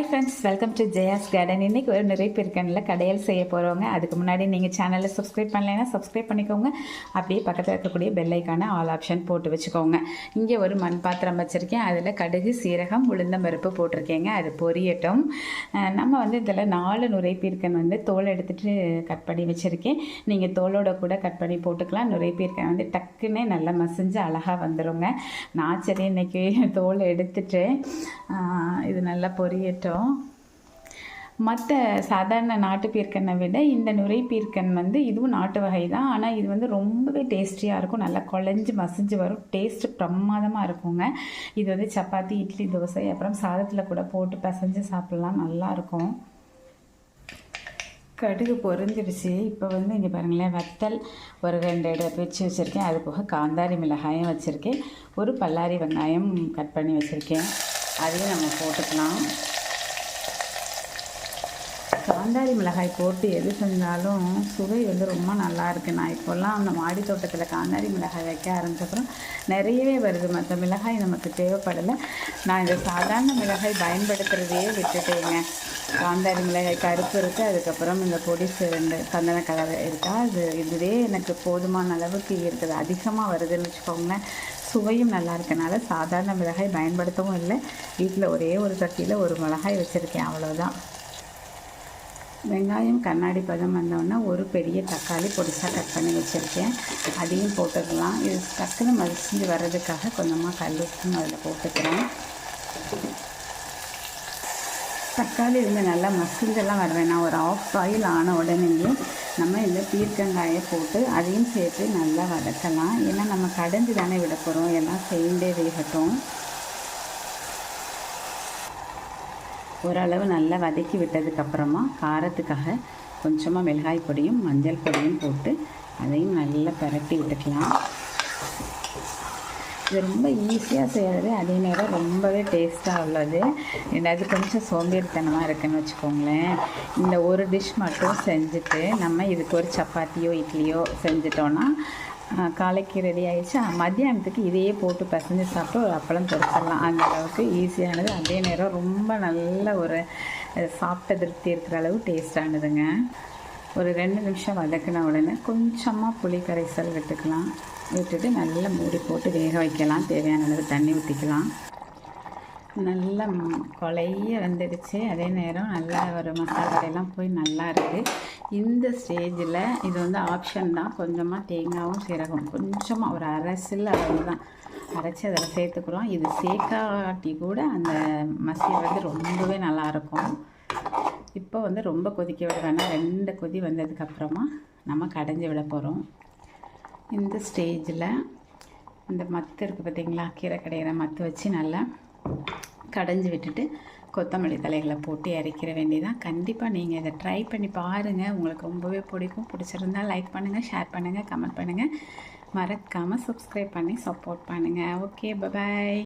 Hi friends welcome to Jaya's garden இன்றைக்கி ஒரு நிறைய பேருக்கனில் கடையல் செய்ய போகிறவங்க அதுக்கு முன்னாடி நீங்கள் சேனலை சப்ஸ்கிரைப் பண்ணலைன்னா சப்ஸ்கிரைப் பண்ணிக்கோங்க. அப்படியே பக்கத்தில் இருக்கக்கூடிய பெல்லைக்கான ஆல் ஆப்ஷன் போட்டு வச்சுக்கோங்க. இங்கே ஒரு மண் பாத்திரம் வச்சுருக்கேன். அதில் கடுகு சீரகம் உளுந்தம்பருப்பு போட்டிருக்கேங்க. அது பொரியட்டும். நம்ம வந்து இதில் நாலு நுரை பீர்க்கன் வந்து தோல் எடுத்துகிட்டு கட் பண்ணி வச்சுருக்கேன். நீங்கள் தோலோட கூட கட் பண்ணி போட்டுக்கலாம். நுரை பீர்க்கன் வந்து டக்குன்னே நல்லா மசிஞ்சு அழகாக வந்துடுங்க நான் சரி இன்னைக்கு தோல் எடுத்துட்டு இது நல்லா பொரியட்டும். மற்ற சாதாரண நாட்டு விட இந்த நுரை பீர்க்கன் வந்து இதுவும் நாட்டு வகை தான் ஆனால் இது வந்து ரொம்பவே டேஸ்டியாக இருக்கும். நல்லா குழஞ்சி மசிஞ்சு வரும். டேஸ்ட்டு பிரமாதமாக இருக்குங்க. இது வந்து சப்பாத்தி இட்லி தோசை அப்புறம் சாதத்தில் கூட போட்டு பிசைஞ்சு சாப்பிட்லாம். நல்லாயிருக்கும் கடுகு பொறிஞ்சிருச்சு இப்போ வந்து இங்கே பாருங்களேன் வத்தல் ஒரு ரெண்டு இடம் பிரித்து வச்சுருக்கேன். அது போக காந்தாரி மிளகாயும் வச்சுருக்கேன். ஒரு பல்லாரி வெங்காயம் கட் பண்ணி வச்சுருக்கேன். அதையும் நம்ம போட்டுக்கலாம். காந்தாரி மிளகாய் போட்டு எது செஞ்சாலும் சுவை வந்து ரொம்ப நல்லாயிருக்கு நான் இப்போல்லாம் அந்த மாடி தோட்டத்தில் காந்தாரி மிளகாய் வைக்க ஆரம்பிச்சப்பறம் நிறையவே வருது. மற்ற மிளகாய் நமக்கு தேவைப்படலை. நான் இந்த சாதாரண மிளகாய் பயன்படுத்துகிறதையே விட்டுட்டேங்க. காந்தாரி மிளகாய் கருப்பு இருக்குது அதுக்கப்புறம் இந்த பொடி ரெண்டு சந்தன கலர் இருக்கா? அது இதுவே எனக்கு போதுமான அளவுக்கு இருக்குது. அதிகமாக வருதுன்னு வச்சுக்கோங்களேன். சுவையும் நல்லா இருக்கனால சாதாரண மிளகாய் பயன்படுத்தவும் இல்லை. வீட்டில் ஒரே ஒரு சட்டியில் ஒரு மிளகாய் வச்சுருக்கேன். அவ்வளோதான் வெங்காயம் கண்ணாடி பதம் வந்தோடனே ஒரு பெரிய தக்காளி பொடிசாக கட் பண்ணி வச்சுருக்கேன். அதையும் போட்டுக்கலாம். இது டக்குன்னு மதிச்சு வர்றதுக்காக கொஞ்சமாக கல் உப்பும் அதில் போட்டுக்கிறேன். தக்காளி வந்து நல்லா மசிஞ்செல்லாம் வர வேணாம். ஒரு ஆஃப் பாயில் ஆன உடனேயே நம்ம இந்த பீர்க்கங்காயை போட்டு அதையும் சேர்த்து நல்லா வதக்கலாம். ஏன்னா நம்ம கடைஞ்சி தானே விட போகிறோம் எல்லாம் சேர்ந்தே வேகட்டும். ஓரளவு நல்லா வதக்கி விட்டதுக்கப்புறமா காரத்துக்காக கொஞ்சமாக மிளகாய் பொடியும் மஞ்சள் பொடியும் போட்டு அதையும் நல்லா பரட்டி விட்டுக்கலாம் இது ரொம்ப ஈஸியாக செய்கிறது அதே நேரம் ரொம்பவே டேஸ்ட்டாக உள்ளது. ரெண்டாவது கொஞ்சம் சோம்பேறித்தனமாக இருக்குன்னு வச்சுக்கோங்களேன். இந்த ஒரு டிஷ் மட்டும் செஞ்சுட்டு நம்ம இதுக்கு ஒரு சப்பாத்தியோ இட்லியோ செஞ்சிட்டோன்னா காலைக்கு ரெடி ஆகிடுச்சு மத்தியானத்துக்கு இதையே போட்டு பிசைஞ்சு சாப்பிட்டு ஒரு அப்பளம் பொரிச்சிடலாம் அந்த அளவுக்கு ஈஸியானது அதே நேரம் ரொம்ப நல்ல ஒரு சாப்பிட்ட திருப்தி இருக்கிற அளவு டேஸ்டானதுங்க ஒரு ரெண்டு நிமிஷம் வதக்கின உடனே கொஞ்சமாக புளி கரைசல் விட்டுக்கலாம். விட்டுட்டு நல்லா மூடி போட்டு வேக வைக்கலாம். தேவையான அளவு தண்ணி ஊற்றிக்கலாம் நல்லா கொலைய வந்துடுச்சு. அதே நேரம் நல்லா ஒரு மசாலா கடையெல்லாம் போய் நல்லா இருக்குது இந்த ஸ்டேஜில் இது வந்து ஆப்ஷன் தான். கொஞ்சமாக தேங்காயும் சீரகம் கொஞ்சமாக ஒரு அரசில் அளவு தான். அரைச்சி அதில் சேர்த்துக்கிறோம். இது சேர்க்காட்டி கூட அந்த மசியல் வந்து ரொம்பவே நல்லாயிருக்கும் இப்போ வந்து ரொம்ப கொதிக்க விட வேணாம். ரெண்டு கொதி வந்ததுக்கப்புறமா நம்ம கடைஞ்சி விட போகிறோம் இந்த ஸ்டேஜில் இந்த மத்து இருக்குது பார்த்தீங்களா கீரை கடையிற மத்து வச்சு நல்லா கடைஞ்சி விட்டுட்டு கொத்தமல்லி தலைகளை போட்டு இறக்கிற வேண்டியதான் கண்டிப்பாக நீங்கள் இதை ட்ரை பண்ணி பாருங்கள் உங்களுக்கு ரொம்பவே பிடிக்கும். பிடிச்சிருந்தா லைக் பண்ணுங்கள் ஷேர் பண்ணுங்கள் கமெண்ட் பண்ணுங்கள் மறக்காமல் சப்ஸ்கிரைப் பண்ணி சப்போர்ட் பண்ணுங்கள் ஓகே பபாய்